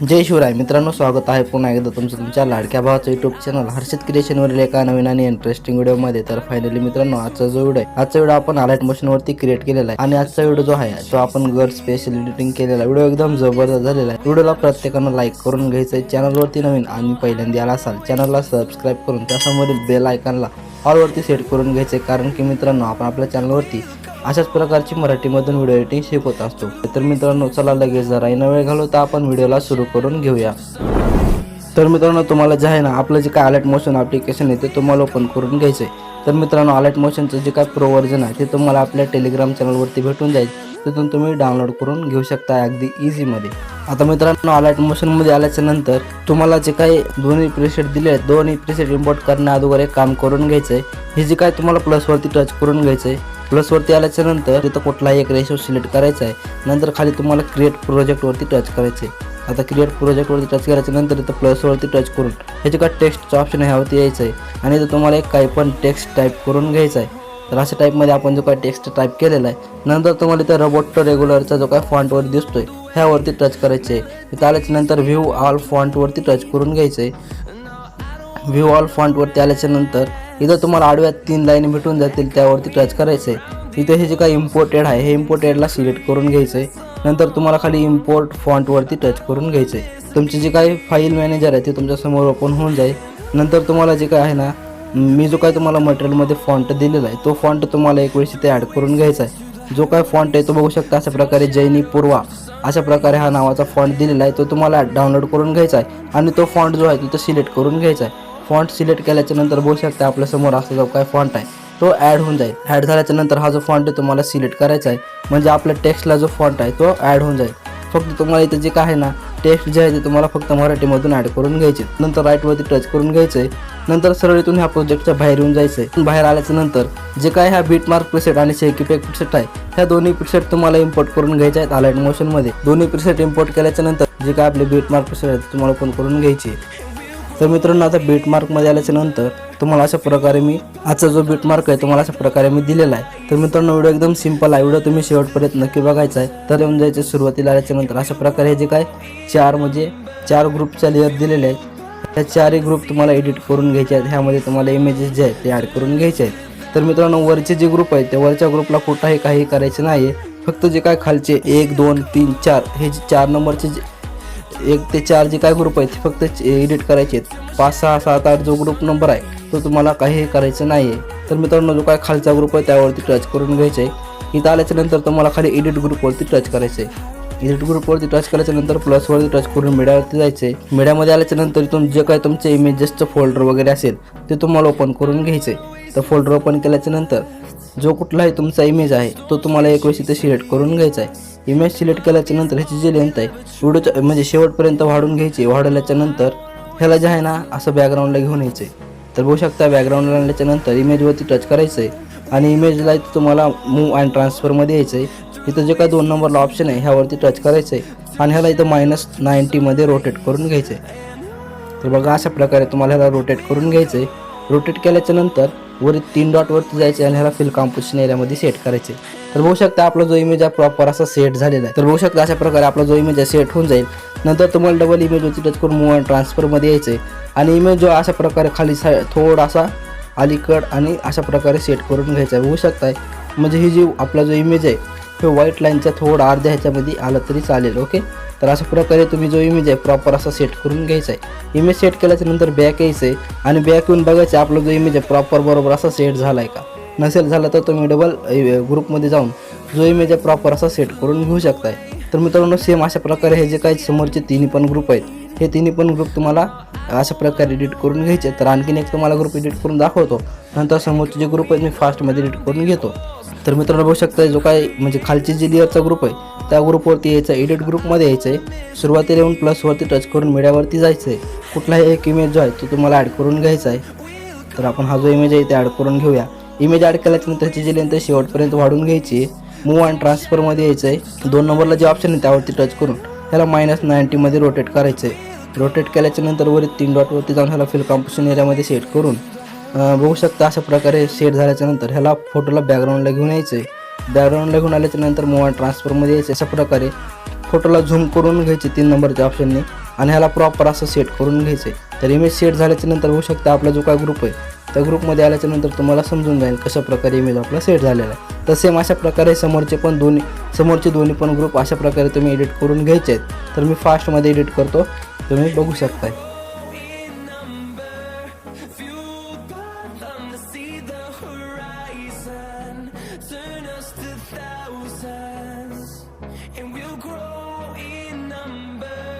जय शिवराय. मित्रांनो स्वागत आहे पुन्हा एकदा तुमचं तुमच्या लाडक्या भावाचं युट्यूब चॅनल हर्षित क्रिएशनवरील एका नवीन आणि इंटरेस्टिंग व्हिडिओमध्ये तर फायनली मित्रांनो आजचा जो व्हिडिओ आहे आजचा व्हिडिओ आपण आलाइट मोशनवरती क्रिएट केलेला आहे. आणि आजचा व्हिडिओ जो आहे तो आपण घर स्पेशल एडिटिंग केलेला व्हिडिओ एकदम जबरदस्त झालेला आहे. व्हिडिओला प्रत्येकानं लाईक करून घ्यायचं आहे चॅनलवरती नवीन आणि पहिल्यांदा आला असाल चॅनलला सबस्क्राईब करून त्यासमोरील बेल आयकॉनला ऑलवरती सेट करून घ्यायचे कारण की मित्रांनो आपण आपल्या चॅनलवरती अशाच प्रकारची मराठीमधून व्हिडिओ एडिटिंग शिकवत असतो. तर मित्रांनो चला लगेच जरा न वेळ घालवता आपण व्हिडिओला सुरू करून घेऊया. तर मित्रांनो तुम्हाला जे आहे ना आपलं जे काय अलर्ट मोशन ॲप्लिकेशन आहे ते तुम्हाला ओपन करून घ्यायचं आहे तर मित्रांनो अलर्ट मोशनचं जे काय प्रो व्हर्जन आहे ते तुम्हाला आपल्या टेलिग्राम चॅनलवरती भेटून जाईल. तिथून तुम्ही डाउनलोड करून घेऊ शकता अगदी इझीमध्ये आता मित्रांनो अलर्ट मोशनमध्ये आल्याच्यानंतर तुम्हाला जे काही दोन्ही प्रिसेट दिले आहेत दोन्ही प्रिसेट इम्पोर्ट करण्या अगोदर एक काम करून घ्यायचं आहे हे जे काय तुम्हाला प्लसवरती टच करून घ्यायचं आहे प्लसवरती आल्याच्यानंतर तिथं कुठलाही एक रेशो सिलेक्ट करायचा आहे. नंतर खाली तुम्हाला क्रिएट प्रोजेक्टवरती टच करायचे आता क्रिएट प्रोजेक्टवरती टच करायच्या नंतर इथं प्लसवरती टच करून ह्याचे काय टेक्स्टचं ऑप्शन ह्यावरती यायचं आहे. आणि इथं तुम्हाला एक काही पण टेक्स्ट टाईप करून घ्यायचा आहे. तर अशा टाईपमध्ये आपण जो काय टेक्स्ट टाईप केलेला आहे नंतर तुम्हाला इथं रोबोट रेग्युलरचा जो काय फॉन्टवर दिसतोय ह्यावरती टच करायचे आहे. इथं आल्याच्यानंतर व्ह्यू ऑल फॉन्टवरती टच करून घ्यायचं आहे. व्ह्यू ऑल फॉन्टवरती आल्याच्यानंतर इथं तुम्हाला आडव्यात तीन लाईन भेटून जातील त्यावरती टच करायचं आहे इथे हे जे काही इम्पोर्टेड आहे हे इम्पोर्टेडला सिलेक्ट करून घ्यायचं आहे नंतर तुम्हाला खाली इम्पोर्ट फॉन्टवरती टच करून घ्यायचं आहे तुमची जी काही फाईल मॅनेजर आहे ते तुमच्यासमोर ओपन होऊन जाईल. नंतर तुम्हाला जे काय आहे ना मी जो काय तुम्हाला मटेरियलमध्ये फॉन्ट दिलेला आहे तो फॉन्ट तुम्हाला एक वेळेस इथे ॲड करून घ्यायचा आहे. जो काय फॉन्ट आहे तो बघू शकता अशा प्रकारे जैनी पूर्वा. अशा प्रकारे हा नावाचा फॉन्ट दिलेला आहे तो तुम्हाला डाउनलोड करून घ्यायचा आहे. आणि तो फॉन्ट जो आहे तिथं सिलेक्ट करून घ्यायचा आहे. फॉन्ट सिलेक्ट केल्याच्यानंतर बघू शकता आपल्यासमोर असा जो काय फॉन्ट आहे तो ॲड होऊन जाईल. ॲड झाल्याच्यानंतर हा जो फॉन्ट आहे तुम्हाला सिलेक्ट करायचा आहे. म्हणजे आपल्या टेक्स्टला जो फॉन्ट आहे तो ॲड होऊन जाईल. फक्त तुम्हाला इथे जे काय आहे ना टेक्स्ट जे आहे ते तुम्हाला फक्त मराठीमधून ॲड करून घ्यायचे नंतर राईटवरती टच करून घ्यायचं आहे. नंतर सरळ इथून ह्या प्रोजेक्टच्या बाहेर येऊन जायचं आहे. बाहेर आल्याच्यानंतर जे काय ह्या बीट मार्क प्रिसेट आणि शेकिपॅक प्रिसेट आहे ह्या दोन्ही प्रिसेट तुम्हाला इम्पोर्ट करून घ्यायचे आहेत अलाइट मोशनमध्ये दोन्ही प्रिसेट इम्पोर्ट केल्याच्यानंतर जे काय आपले बीट मार्क प्रिसेट आहे तुम्हाला ओपन करून घ्यायचे तर मित्रांनो आता बीटमार्कमध्ये आल्याच्यानंतर आल्याच्यानंतर तुम्हाला अशा प्रकारे मी आजचा जो बीटमार्क आहे तुम्हाला अशा प्रकारे मी दिलेला आहे. तर मित्रांनो व्हिडिओ एकदम सिंपल आहे. व्हिडिओ तुम्ही शेवटपर्यंत नक्की बघायचा आहे. तर येऊन जायचं सुरुवातीला आल्याच्यानंतर अशा प्रकारे हे जे काय चार म्हणजे चार ग्रुपच्या लेअर दिलेले आहेत त्या चारही ग्रुप तुम्हाला एडिट करून घ्यायचे आहेत. ह्यामध्ये तुम्हाला इमेजेस जे आहेत ते ॲड करून घ्यायचे आहेत. तर मित्रांनो वरचे जे ग्रुप आहेत त्या वरच्या ग्रुपला कुठंही काही करायचं नाही आहे फक्त जे काय खालचे एक दोन तीन चार हे जे चार नंबरचे जे एक ते चार जे काय ग्रुप आहेत ते फक्त एडिट करायचे आहेत. पाच सहा सात आठ जो ग्रुप नंबर आहे तो तुम्हाला काही करायचं नाही आहे तर मित्रांनो जो काय खालचा ग्रुप आहे त्यावरती टच करून घ्यायचं आहे. इथं आल्याच्यानंतर तुम्हाला खाली एडिट ग्रुपवरती टच करायचं आहे. एडिट ग्रुपवरती टच केल्याच्यानंतर प्लसवरती टच करून मीडियावरती जायचं आहे मीडियामध्ये आल्याच्यानंतर इथून जे काय तुमचे इमेजेसचं फोल्डर वगैरे असेल ते तुम्हाला ओपन करून घ्यायचं आहे तर फोल्डर ओपन केल्याच्यानंतर जो कुठलाही तुमचा इमेज आहे तो तुम्हाला एक वेळेस इथे सिलेक्ट करून घ्यायचा आहे. इमेज सिलेक्ट केल्याच्यानंतर ह्याची जी लेंथ आहे व्हिडिओच्या म्हणजे शेवटपर्यंत वाढून घ्यायची वाढवल्याच्या नंतर ह्याला जे आहे ना असं बॅकग्राऊंडला घेऊन यायचं आहे तर बघू शकता बॅकग्राऊंडला आणल्याच्या नंतर इमेजवरती टच करायचं आहे आणि इमेजला इथं तुम्हाला मूव अँड ट्रान्सफरमध्ये यायचं आहे इथं जे काय दोन नंबरला ऑप्शन आहे ह्यावरती टच करायचं आहे आणि ह्याला इथं मायनस नाईन्टीमध्ये रोटेट करून घ्यायचं आहे तर बघा अशा प्रकारे तुम्हाला ह्याला रोटेट करून घ्यायचं आहे रोटेट केल्याच्यानंतर वर तीन डॉटवरती जायचे आणि ह्याला फिल कॉम्पोजिशन एरियामध्ये सेट करायचे. तर बघू शकता आपला जो इमेज आहे प्रॉपर असा सेट झालेला आहे. तर बघू शकता अशा प्रकारे आपला जो इमेज आहे सेट होऊन जाईल. नंतर तुम्हाला डबल इमेजवरती टच करून मूव अँड ट्रान्सफरमध्ये यायचं आहे आणि इमेज जो अशा प्रकारे खाली सा थोडासा अलीकड आणि अशा प्रकारे सेट करून घ्यायचा आहे. बघू शकताय. म्हणजे ही जी आपला जो इमेज आहे हे व्हाईट लाईनच्या थोडा अर्ध्या ह्याच्यामध्ये आला तरी चालेल ओके तर अशा प्रकारे तुम्ही जो इमेज आहे प्रॉपर असा सेट करून घ्यायचा आहे. इमेज सेट केल्याच्यानंतर बॅक यायचं आहे आणि बॅक येऊन बघायचं आपला जो इमेज आहे प्रॉपर बरोबर असा सेट झाला आहे का? नसेल झाला तर तुम्ही डबल ग्रुपमध्ये जाऊन जो इमेज आहे प्रॉपर असा सेट करून घेऊ शकताय. तर मित्रांनो सेम अशा प्रकारे हे जे काही समोरचे तिन्ही पण ग्रुप आहेत हे तिन्ही पण ग्रुप तुम्हाला अशा प्रकारे एडिट करून घ्यायचे तर आणखीन एक तुम्हाला ग्रुप एडिट करून दाखवतो. नंतर समोरचे जे ग्रुप आहेत मी फास्टमध्ये एडिट करून घेतो. तर मित्रांनो बघू शकता जो काय म्हणजे खालची जी लेअरचा ग्रुप आहे त्या ग्रुपवरती यायचं आहे एडिट ग्रुपमध्ये यायचं आहे सुरुवातीला येऊन प्लसवरती टच करून मीडियावरती जायचं आहे कुठलाही एक इमेज जो आहे तो तुम्हाला ॲड करून घ्यायचा आहे. तर आपण हा जो इमेज आहे ते ॲड करून घेऊया. इमेज ॲड केल्याच्यानंतर त्याची जी लेंथ आहे शेवटपर्यंत वाढून घ्यायची आहे. मूव अँड ट्रान्सफरमध्ये यायचं आहे दोन नंबरला जे ऑप्शन आहे त्यावरती टच करून ह्याला मायनस नाईन्टीमध्ये रोटेट करायचं आहे रोटेट केल्याच्यानंतर वरील तीन डॉटवरती जाऊन ह्याला फिल कॉम्पोजिशन एरियामध्ये सेट करून बघू शकता अशा प्रकारे सेट झाल्याच्यानंतर ह्याला फोटोला बॅकग्राऊंडला घेऊन यायचं आहे बॅकग्राऊंडला घेऊन आल्याच्यानंतर ट्रान्सफरमध्ये यायचं अशा प्रकारे फोटोला झूम करून घ्यायचे तीन नंबरच्या ऑप्शनने आणि ह्याला प्रॉपर असं सेट करून घ्यायचं आहे तर इमेज सेट झाल्याच्यानंतर होऊ शकता आपला जो काय ग्रुप आहे त्या ग्रुपमध्ये आल्याच्यानंतर तुम्हाला समजून जाईल कशा प्रकारे इमेज आपला सेट झालेला आहे. तर सेम अशा प्रकारे समोरचे पण दोन्ही समोरचे दोन्ही पण ग्रुप अशा प्रकारे तुम्ही एडिट करून घ्यायचे आहेत तर मी फास्टमध्ये एडिट करतो. तुम्ही बघू शकताय.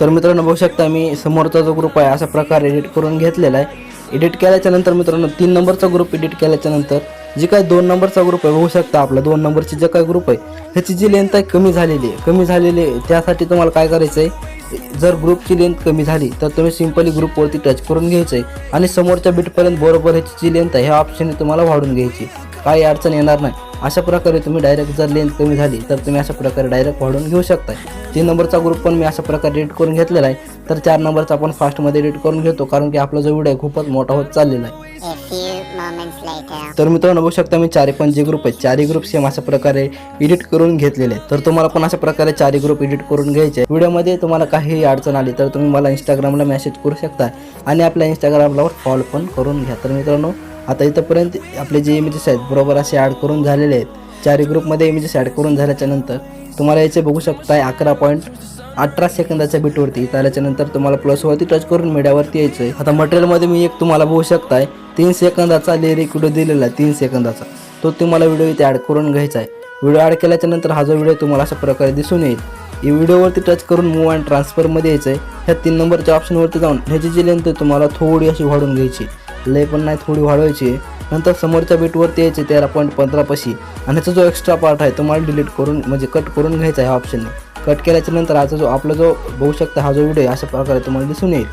तर मित्रांनो बघू शकता मी समोरचा जो ग्रुप आहे अशा प्रकारे एडिट करून घेतलेला आहे. एडिट केल्याच्यानंतर मित्रांनो तीन नंबरचा ग्रुप एडिट केल्याच्यानंतर जे काय दोन नंबरचा ग्रुप आहे बघू शकता आपला दोन नंबरची जे काय ग्रुप आहे ह्याची जी लेंथ आहे कमी झालेली आहे. कमी झालेली आहे त्यासाठी तुम्हाला काय करायचं आहे जर ग्रुपची लेंथ कमी झाली तर तुम्ही सिंपली ग्रुपवरती टच करून घ्यायचं आहे आणि समोरच्या बिटपर्यंत बरोबर ह्याची जी लेंथ आहे ह्या ऑप्शनने तुम्हाला वाढून घ्यायची. काही अडचण येणार नाही. अशा प्रकारे तुम्ही डायरेक्ट जर लेंथ कमी झाली तर तुम्ही अशा प्रकारे डायरेक्ट वाढवून घेऊ शकताय. तीन नंबरचा ग्रुप पण मी अशा प्रकारे एडिट करून घेतलेला आहे. तर चार नंबरचा आपण फास्टमध्ये एडिट करून घेतो कारण की आपला जो व्हिडिओ आहे खूपच मोठा होत चाललेला आहे. तर मित्रांनो बघू शकता मी चारी पण जे ग्रुप आहेत चारही ग्रुप सेम अशा प्रकारे एडिट करून घेतलेले तर तुम्हाला पण अशा प्रकारे चारही ग्रुप एडिट करून घ्यायचे व्हिडिओमध्ये तुम्हाला काही अडचण आली तर तुम्ही मला इंस्टाग्रामला मेसेज करू शकता आणि आपल्या इंस्टाग्रामला फॉलो पण करून घ्या. तर मित्रांनो आता इथंपर्यंत आपले जे इमेजेस आहेत बरोबर असे ॲड करून झालेले आहेत. चारही ग्रुपमध्ये इमेजेस ॲड करून झाल्याच्यानंतर तुम्हाला याचे बघू शकताय अकरा पॉईंट अठरा सेकंदाच्या बीटवरती इथं नंतर तुम्हाला प्लसवरती टच करून मीडियावरती यायचं आहे आता मटेरियलमध्ये मी एक तुम्हाला बघू शकताय तीन सेकंदाचा लिरिक व्हिडिओ दिलेला आहे तीन सेकंदाचा. तो तुम्हाला व्हिडिओ इथे ॲड करून घ्यायचा आहे. व्हिडिओ ॲड केल्याच्यानंतर हा जो व्हिडिओ तुम्हाला अशा प्रकारे दिसून येईल. ही व्हिडिओवरती टच करून मूव अँड ट्रान्सफरमध्ये यायचं आहे ह्या तीन नंबरच्या ऑप्शनवरती जाऊन ह्याची जी लेंथ तुम्हाला थोडी अशी वाढून घ्यायची लय पण नाही थोडी वाढवायची. नंतर समोरच्या बीटवरती यायचे तेरा पॉईंट पंधरापाशी आणि ह्याचा जो एक्स्ट्रा पार्ट आहे तुम्हाला डिलीट करून म्हणजे कट करून घ्यायचा आहे ह्या ऑप्शनने कट केल्याच्यानंतर आता जो आपला जो बघू शकता हा जो व्हिडिओ आहे अशा प्रकारे तुम्हाला दिसून येईल.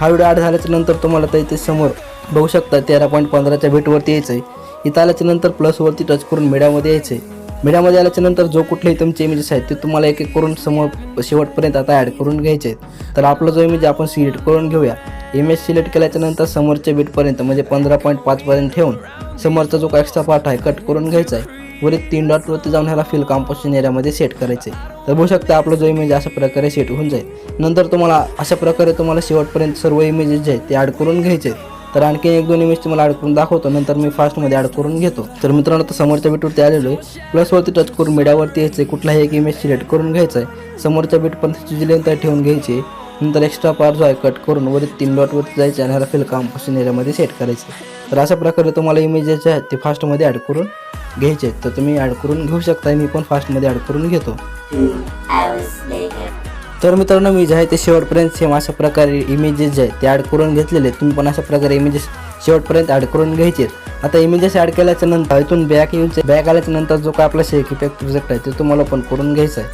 हा व्हिडिओ ॲड झाल्याच्यानंतर तुम्हाला तर इथे समोर बघू शकता तेरा पॉईंट पंधराच्या बीटवरती यायचं आहे इथं आल्याच्यानंतर प्लसवरती टच करून मीडियामध्ये यायचं आहे मीडियामध्ये आल्याच्यानंतर जो कुठलेही तुमचे इमेजेस आहेत ते तुम्हाला एक एक करून समोर शेवटपर्यंत आता ॲड करून घ्यायचे आहेत. तर आपला जो इमेज आपण सिलेक्ट करून घेऊया. इमेज सिलेक्ट केल्याच्यानंतर समोरच्या बीटपर्यंत म्हणजे पंधरा पॉईंट पाचपर्यंत ठेवून समोरचा जो काय एक्स्ट्रा पार्ट आहे कट करून घ्यायचा आहे. वरील तीन डॉटवरती जाऊन ह्याला फिल कॉम्पोजिशन एरियामध्ये सेट करायचे. तर बघू शकता आपला जो इमेज अशा प्रकारे सेट होऊन जाईल. नंतर तुम्हाला अशा प्रकारे तुम्हाला शेवटपर्यंत सर्व इमेजेस जे आहेत ते ॲड करून घ्यायचे आहेत. तर आणखी एक दोन इमेज तुम्हाला ॲड करून दाखवतो. नंतर मी फास्टमध्ये ॲड करून घेतो. तर मित्रांनो आता समोरच्या बीटवरती आलेलो आहे. प्लसवरती टच करून मीडियावरती यायचं आहे कुठलाही एक इमेज सिलेक्ट करून घ्यायचा आहे समोरच्या बीटपर्यंत जी लेंथ आहे ठेवून घ्यायची. आहे नंतर एक्स्ट्रा पार जो आहे कट करून वरील तीन डॉटवरती जायचं आणि ह्याला फिल कॉम्पोजिशन एरियामध्ये सेट करायचं. तर अशा प्रकारे तुम्हाला इमेजेस जे आहेत ते फास्टमध्ये ॲड करून घ्यायचे आहेत. तर तुम्ही ॲड करून घेऊ शकता मी पण फास्टमध्ये ॲड करून घेतो. तर मित्रांनो मी जे आहे ते शेवटपर्यंत सेम अशा प्रकारे इमेजेस जे आहे ते ॲड करून घेतलेले आहेत. तुम्ही पण अशा प्रकारे इमेजेस शेवटपर्यंत ॲड करून घ्यायचे आहेत. आता इमेजेस ॲड केल्याच्यानंतर इथून बॅक येऊन बॅक आल्याच्यानंतर जो काय आपला शेक इफेक्ट प्रोजेक्ट आहे ते तुम्हाला पण करून घ्यायचा आहे.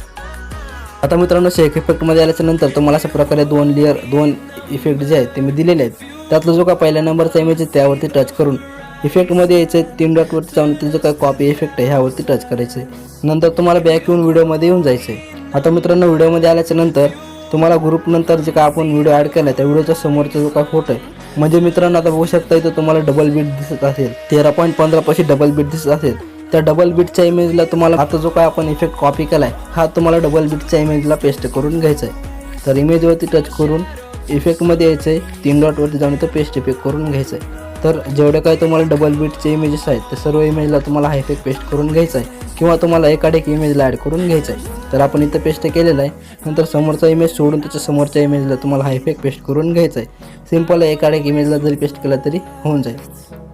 आता मित्रांनो शेक इफेक्टमध्ये आल्याच्यानंतर तुम्हाला अशा प्रकारे दोन लेअर दोन इफेक्ट जे आहेत ते मी दिलेले आहेत. त्यातला जो काय पहिल्या नंबरचा इमेज आहे त्यावरती टच करून इफेक्टमध्ये यायचं आहे तीन डॉटवरती जाऊन त्याचं काय कॉपी इफेक्ट आहे ह्यावरती टच करायचं आहे. नंतर तुम्हाला बॅक येऊन व्हिडिओमध्ये येऊन जायचं आहे. आता मित्रांनो व्हिडिओमध्ये आल्याच्यानंतर तुम्हाला ग्रुपनंतर जे काय आपण व्हिडिओ ॲड केला त्या व्हिडिओच्या समोरचा जो काय फोटो आहे म्हणजे मित्रांनो आता बघू शकता इथं तुम्हाला डबल बीट दिसत असेल तेरा पॉईंट पंधरापाशी डबल बीट दिसत असेल. त्या डबल बीटच्या इमेजला तुम्हाला आता जो काय आपण इफेक्ट कॉपी केला आहे हा तुम्हाला डबल बीटच्या इमेजला पेस्ट करून घ्यायचा आहे. तर इमेजवरती टच करून इफेक्टमध्ये यायचं आहे तीन डॉटवरती जाऊन इथं पेस्ट इफेक्ट करून घ्यायचं आहे तर जेवढे काही तुम्हाला डबल बीटचे इमेजेस आहेत ते सर्व इमेजला तुम्हाला हायफेक पेस्ट करून घ्यायचं आहे किंवा तुम्हाला एकाडेक इमेजला ॲड करून घ्यायचा आहे तर आपण इथं पेस्ट केलेलं आहे. नंतर समोरचा इमेज सोडून त्याच्या समोरच्या इमेजला तुम्हाला हायफेक पेस्ट करून घ्यायचा आहे सिंपल एकाडेक इमेजला जरी पेस्ट केला तरी होऊन जाईल.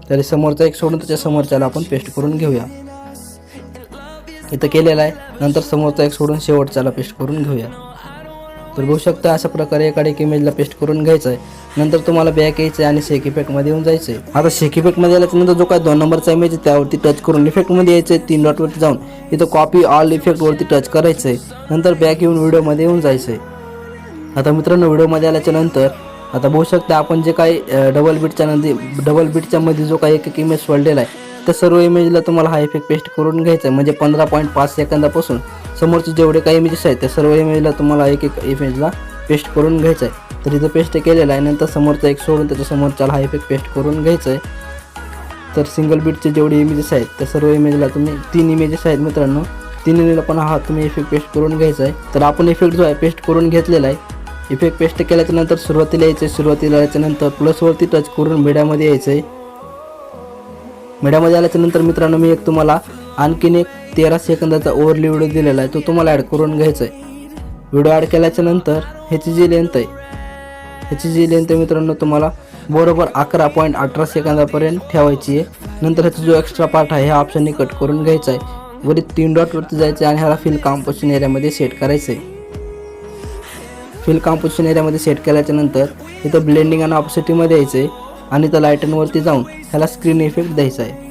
तरी समोरचा एक सोडून त्याच्या समोरच्याला आपण पेस्ट करून घेऊया. इथं केलेला आहे. नंतर समोरचा एक सोडून शेवटच्याला पेस्ट करून घेऊया. तर बघू शकता अशा प्रकारे एकाडे एक इमेजला पेस्ट करून घ्यायचं आहे नंतर तुम्हाला बॅक यायचं आहे आणि शेक इफेक्टमध्ये येऊन जायचं आहे आता शेक इफेक्टमध्ये आल्याच्यानंतर जो काय दोन नंबरचा इमेज आहे त्यावरती टच करून इफेक्टमध्ये यायचं आहे तीन डॉटवरती जाऊन. इथं कॉपी ऑल इफेक्टवरती टच करायचं आहे नंतर बॅक येऊन व्हिडिओमध्ये येऊन जायचं आहे आता मित्रांनो व्हिडिओमध्ये आल्याच्यानंतर आता बघू शकता आपण जे काही डबल बीटच्या नंतर डबल बीटच्या मध्ये जो काही एक एक इमेज सोडलेला आहे त्या सर्व इमेजला तुम्हाला हा इफेक्ट पेस्ट करून घ्यायचा आहे. म्हणजे पंधरा पॉईंट पाच सेकंदापासून समोरचे जेवढे काही इमेजेस आहेत त्या सर्व इमेजला तुम्हाला एक एक इमेजला पेस्ट करून घ्यायचं आहे. तर इथं पेस्ट केलेला आहे. नंतर समोरचा एक सोडून त्याच्या समोरच्याला हा इफेक्ट पेस्ट करून घ्यायचा आहे. तर सिंगल बीटचे जेवढे इमेजेस आहेत त्या सर्व इमेजला तुम्ही तीन इमेजेस आहेत मित्रांनो. इमेजला पण हा तुम्ही इफेक्ट पेस्ट करून घ्यायचा आहे. तर आपण इफेक्ट जो आहे पेस्ट करून घेतलेला आहे. इफेक्ट पेस्ट केल्याच्यानंतर सुरुवातीला यायचं आहे. सुरुवातीला यायच्यानंतर प्लसवरती टच करून मीडियामध्ये यायचं आहे. मीडियामध्ये आल्याच्यानंतर मित्रांनो मी एक तुम्हाला आणखीन एक तेरा सेकंदाचा ओव्हरली व्हिडिओ दिलेला आहे. तो तुम्हाला ॲड करून घ्यायचा आहे. व्हिडिओ ॲड केल्याच्यानंतर ह्याची जी लेंथ आहे ह्याची जी लेंथ आहे मित्रांनो तुम्हाला बरोबर अकरा पॉईंट अठरा सेकंदापर्यंत ठेवायची आहे. नंतर ह्याचा जो एक्स्ट्रा पार्ट आहे ह्या ऑप्शनने कट करून घ्यायचा आहे. वरी तीन डॉटवरती जायचं आहे आणि ह्याला फिल कॉम्पोजिशन एरियामध्ये सेट करायचं आहे. फिल कॉम्पोजिशन एरियामध्ये सेट केल्याच्यानंतर इथं ब्लेंडिंग आणि ऑपसिटीमध्ये यायचं आहे. आणि त्या लायटनवरती जाऊन ह्याला स्क्रीन इफेक्ट द्यायचा आहे.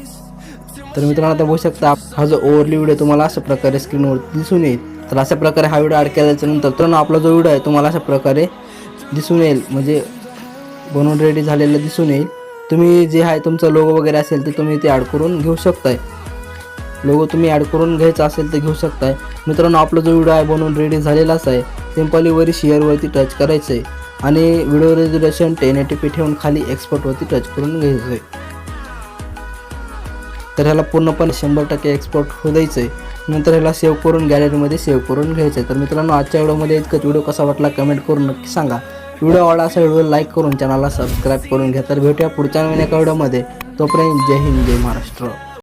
तर मित्रांनो आता बघू शकता हा जो ओव्हरली व्हिडिओ तुम्हाला अशा प्रकारे स्क्रीनवरती दिसून येईल. तर अशा प्रकारे हा व्हिडिओ ॲड केल्याच्यानंतर तर आपला जो व्हिडिओ आहे तुम्हाला अशा प्रकारे दिसून येईल. म्हणजे बनवून रेडी झालेलं दिसून येईल. तुम्ही जे आहे तुमचं लोगो वगैरे असेल तर तुम्ही ते ॲड करून घेऊ शकताय. लोगो तुम्ही ॲड करून घ्यायचा असेल तर घेऊ शकताय. मित्रांनो आपला जो व्हिडिओ आहे बनवून रेडी झालेलाच आहे. सिम्पली वरी शेअरवरती टच करायचं आहे आणि video resolution ten eighty p ठेवून खाली एक्सपोर्टवरती टच करून घ्यायचं आहे तर ह्याला पूर्णपणे शंभर टक्के एक्सपोर्ट होऊ द्यायचं आहे नंतर ह्याला सेव्ह करून गॅलरीमध्ये सेव्ह करून घ्यायचं आहे तर मित्रांनो आजच्या व्हिडिओमध्ये इतकंच. व्हिडिओ कसा वाटला कमेंट करून नक्की सांगा. व्हिडिओ आवडला असा व्हिडिओ लाईक करून चॅनलला सबस्क्राईब करून घ्या. तर भेटूया पुढच्या महिन्याच्या एका व्हिडिओमध्ये तोपर्यंत जय हिंद जय महाराष्ट्र.